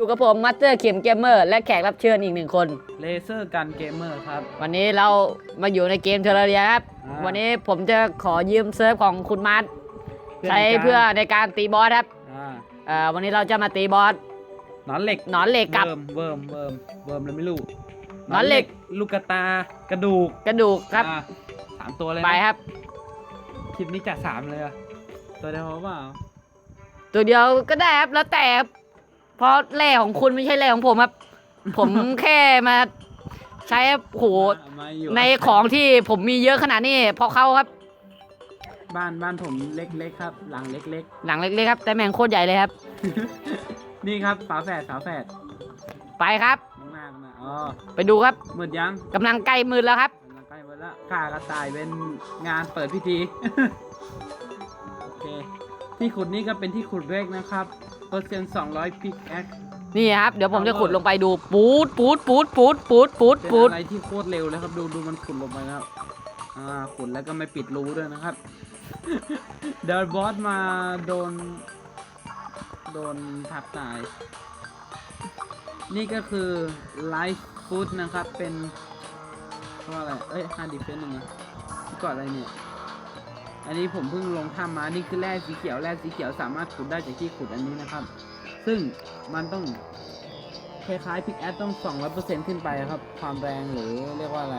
อยู่กับผมมัตเตอร์เข็มเกมเมอร์และแขกรับเชิญอีกหนึ่งคน เลเซอร์กันเกมเมอร์ครับ วันนี้เรามาอยู่ในเกมเทอร์เรียครับ อ่า วันนี้ผมจะขอยืมเซิร์ฟของคุณมาร์ทเพื่อใช้ในการเพื่อในการตีบอสครับอ่าเอ่อวันนี้เราจะมาตีบอสหนอนเหล็กหนอนเหล็กกับ เวิร์มเวิร์มเวิร์มเวิร์มเลยไม่รู้หนอนเหล็ก ลูกกระตากระดูกกระดูกครับอ่าสามตัวเลยนะไปครับ คลิปนี้จัดสามเลยอะตัวเดียวพอเปล่าตัวเดียวก็ได้ครับแล้วแต่ครับ เพราะแร่ของคุณไม่ใช่แร่ของผมครับ ผมแค่มาใช้ครับโหมามาอยู่ในของที่ผมมีเยอะขนาดนี้เพราะเขาครับ บ้านบ้านผมเล็กๆครับ หลังเล็กหลังเล็กๆครับ แต่แมงโคตรใหญ่เลยครับ ๆ นี่ครับฝาแฝดฝาแฝดไปครับ ข้างหน้ากันนะอ๋อไปดูครับมืดยังกำลังใกล้มืดแล้วครับ กำลังใกล้หมดแล้วข่ากระต่ายเป็นงานเปิดพิธี โอเค ที่ขุดนี่ก็เป็นที่ขุดเล็กนะครับ เปอร์เซ็นต์200พิกแอคนี่ครับ เดี๋ยวผมจะขุดลงไปดู ปูดปูดปูดปูดปูดปูดเป็นปูดอะไรที่โคตรเร็วเลยครับ ดูดูมันขุดลงไปนะครับ อ่า ขุดแล้วก็ไม่ปิดรูด้วยนะครับ เดินบอสมาโดน โดนทับตาย นี่ก็คือไลฟ์ฟูดนะครับ เป็นเพราะว่าอะไร เอ้ยฮาร์ดดิเฟนหนึ่งอะก่อนอะไรเนี่ย อันนี้ผมเพิ่งลงถ้ำมานี่คือแร่สีเขียวแร่สีเขียวสามารถขุดได้จากที่ขุดอันนี้นะครับ ซึ่งมันต้องคล้ายๆพิกแอดต้อง 200%ขึ้นไปครับ ความแรงหรือเรียกว่าอะไร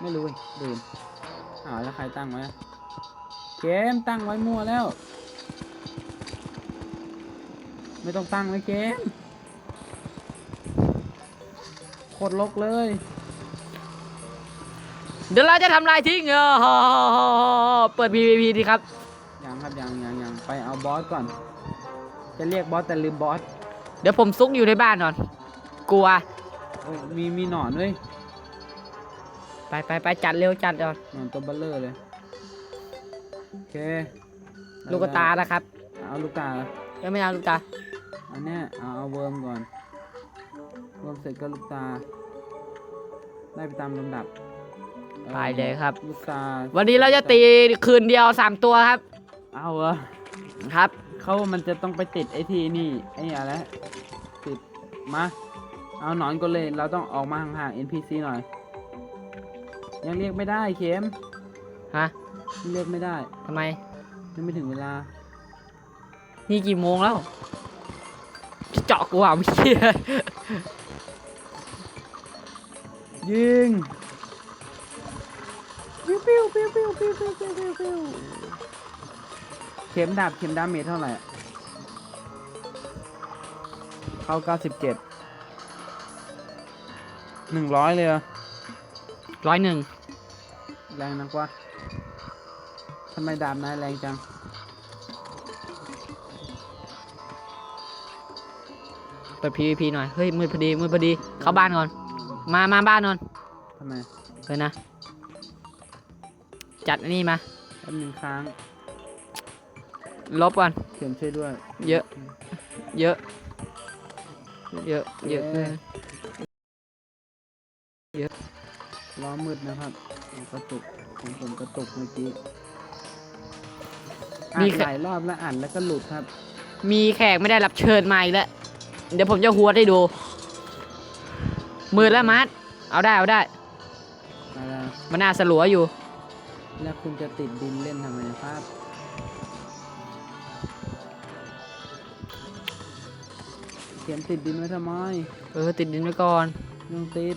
ไม่รู้เว้ยลืมอ้าวแล้วใครตั้งไว้เกมตั้งไว้มั่วแล้ว ไม่ต้องตั้งเลยเกมโคตรลกเลย เดี๋ยวเราจะทำลายทิ้งเออเปิด PVP ดีครับ ยังครับยังยังยังไปเอาบอสก่อน จะเรียกบอสแต่ลืมบอสเดี๋ยวผมซุกอยู่ในบ้านก่อน กลัวเอ้ยมีมีหนอนด้วยไปไปไปจัดเร็วจัดก่อนหนอนตัวเบลเลอร์เลยโอเคลูกตานะครับเอาลูกตายังไม่เอาลูกตา อันเนี้ยเอาเอาเวิร์มก่อนเวิร์มเสร็จก็ลูกตาได้ไปตามลำดับอ่อ ไปเลยครับ ลูกตาวันนี้เราจะตีคืนเดียวสามตัวครับ เอาเหรอครับ เขามันจะต้องไปติดไอ้ทีนี่ไอ้อะไรติดมาเอาหนอนก็เลยเราต้องออกมาห่างๆ NPC หน่อย ยังเรียกไม่ได้เข็มฮะยังเรียกไม่ได้ทำไม ยังไม่ถึงเวลา นี่กี่โมงแล้ว เจาะกูอะเมื่อกี้ยิง ปิ้วปิ้วปิ้วปิ้วปิ้วปิ้วปิ้วปิ้วปิ้วเข็มดาบเข็มดาเมจเท่าไหร่อะเข้าเก้าสิบเจ็ดหนึ่งร้อยเลยเหรอร้อยหนึ่งแรงนักวะทำไมดาบนายแรงจัง เปิด PVP หน่อย เฮ้ยมืดพอดีมืดพอดี เข้าบ้านก่อน มามาบ้านนอนทำไม เลยนะ จัดอันนี้มาแป๊บหนึ่งค้างลบก่อน เข็มช่วยด้วยเยอะ เยอะ เยอะ เยอะเอ๊ะเกินล้อมืดนะครับ กระตุกของผมกระตุกเมื่อกี้อ่านหลายรอบแล้วอ่านแล้วก็หลุดครับ มีแขกไม่ได้รับเชิญมาอีกแล้ว เดี๋ยวผมจะหัวดให้ดู มือแล้วมัด เอาได้เอาได้อะไรมันน่าสลัวอยู่ แล้วคุณจะติดดินเล่นทำไมครับ เขียนติดดินไว้ทำไมเออติดดินไว้ก่อนไมึงติด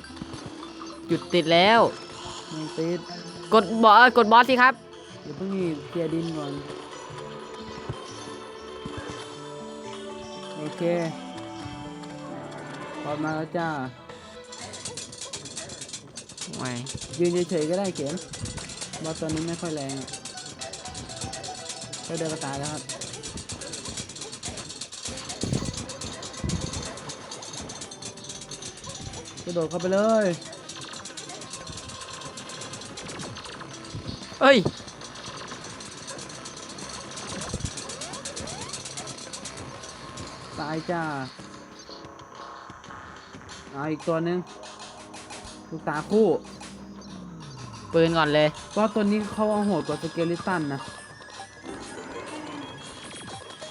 หยุดติดแล้วไมึงติด กดบอสกดบอสสิครับ เดี๋ยวเพิ่งนี่เคลียร์ดินก่อน โอเคพอมาแล้วจ้าไม่ยืนเฉยๆก็ได้เขียน บอสตัวนี้ไม่ค่อยแรงอะก็เดินก็ตายแล้วครับกระโดดเข้าไปเลย เอ้ยตายจ้าเอาอีกตัวหนึง ลูกตาคู่ ปืนก่อนเลย ก็ตัวนี้เขาเอาโหดกว่าสเกลิตันนะ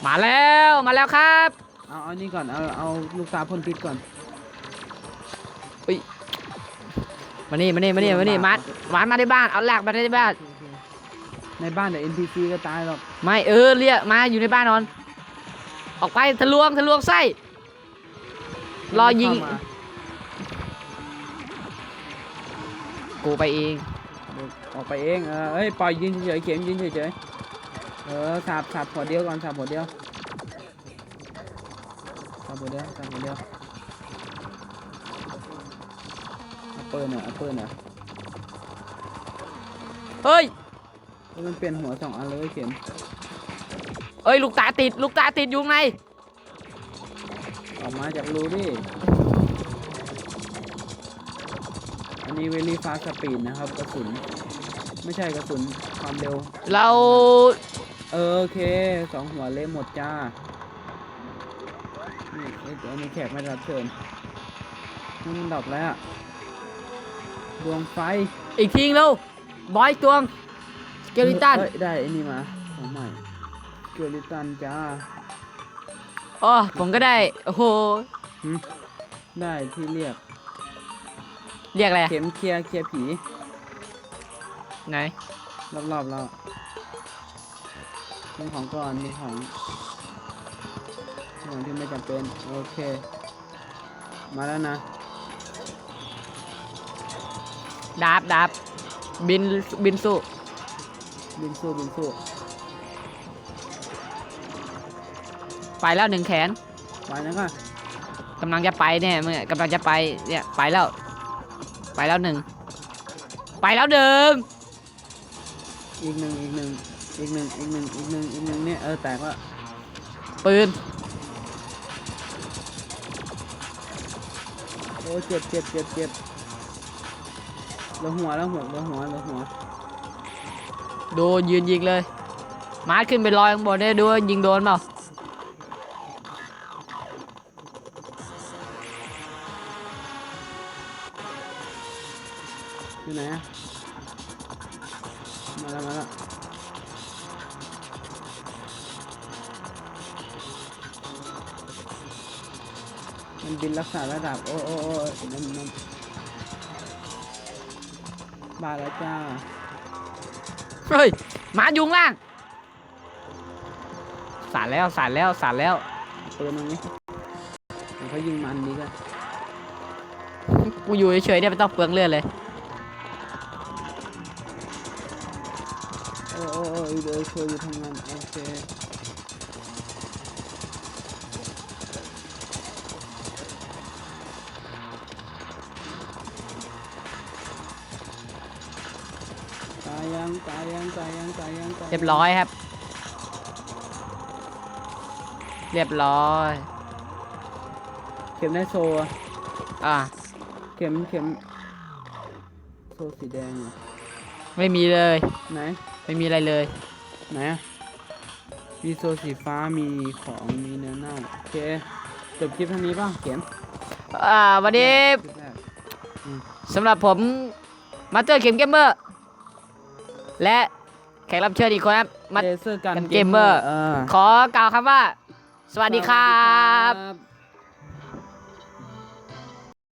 มาแล้วมาแล้วครับเอาเอานี่ก่อน เอาเอาลูกตาพ่นพิษก่อนมานี่มานี่มานี่มานี่มามามาในบ้านเอาแหลกมาในบ้านในบ้านเดี๋ยว NPC ก็ตายหรอก ไม่เออเรียกมาอยู่ในบ้านนอน ออกไปทะลวงทะลวงไส้ รอยิงเข้ามากูไปเองเดี๋ยว ออกไปเองเออเอ้ยปล่อยยืนเฉยเข็มยืนเฉยเออสับสับหัวเดียวก่อนสับหัวเดียวสับหัวเดียวสับหัวเดียวเอาเปิลหน่อยเอาเปิลหน่อยเฮ้ยมันเปลี่ยนหัวสองอันเลยเข็มเอ้ยลูกตาติดลูกตาติดอยู่ข้างในออกมาจากรูดิ นนี้เวลี่ฟาสปีดนะครับกระสุน ไม่ใช่กระสุนความเร็ว เราเออโอเคสองหัวเละหมดจ้า นี่เอ้ยอันนี้แขกไม่รับเชิญนี่มันดับแล้วอะดวงไฟอีกทีงเร็วบอยตวงสเกลิตันเอ้ยได้ไอ้นี่มาของใหม่สเกลิตันจ้าอ๋อผมก็ได้ โอ้โหหึได้ที่เรียก เรียกอะไรเข็มเคลียร์เคลียร์ผีไหน รอบๆแล้วมีของก่อนมีของของที่ไม่จำเป็นโอเค มาแล้วนะดาบดาบบินบินสู้บินสู้บินสู้ไปแล้วหนึ่งแขน ไปนะค่ะกำลังจะไปเนี่ยเมื่อกำลังจะไปเนี่ยไปแล้ว ไปแล้วหนึ่ง ไปแล้วหนึ่งอีกหนึ่งอีกหนึ่งอีกหนึ่งอีกหนึ่งอีกหนึ่งอีกหนึ่งเนี่ยเออแตกละปืน โอ้เจ็บเจ็บเจ็บเจ็บเหลือหัวแล้วหัวเหลือหัวเหลือหัวดูยืนยิงเลย มาร์คขึ้นไปลอยข้างบนได้ดูว่ายิงโดนเปล่า มันบินรักษาระดับ โอ้โอ้โอ้มันมันบาดแล้วจ้า เฮ้ยมาร์คอยุงล่างสาดแล้วสาดแล้วสาดแล้วปืนตรงนี้เดี๋ยวเขายิงมันดีกันกูอยู่เฉยๆเนี่ยไม่ต้องเปลืองเลือดเลย โอ้โอ้โอ้เดี๋ยวช่วยอยู่ทำงานโอเค เรียบร้อยครับ เรียบร้อย เข็มได้โซอะอ่าเข็มเข็มโซสีแดงเหรอไม่มีเลย ไหน ไม่มีอะไรเลย ไหนอะมีโซสีฟ้ามีของมีเนื้อเน่าโอเคจบคลิปเท่านี้ป่ะเข็มอ่าวันนี้คลิปแรกสำหรับผมมาสเตอร์เกมเกมเมอร์ และแขกรับเชิญอีกคนครับมาเลเซอร์กันกันเกมเมอร์เออขอกล่าวคำว่า สวัสดีครับครับ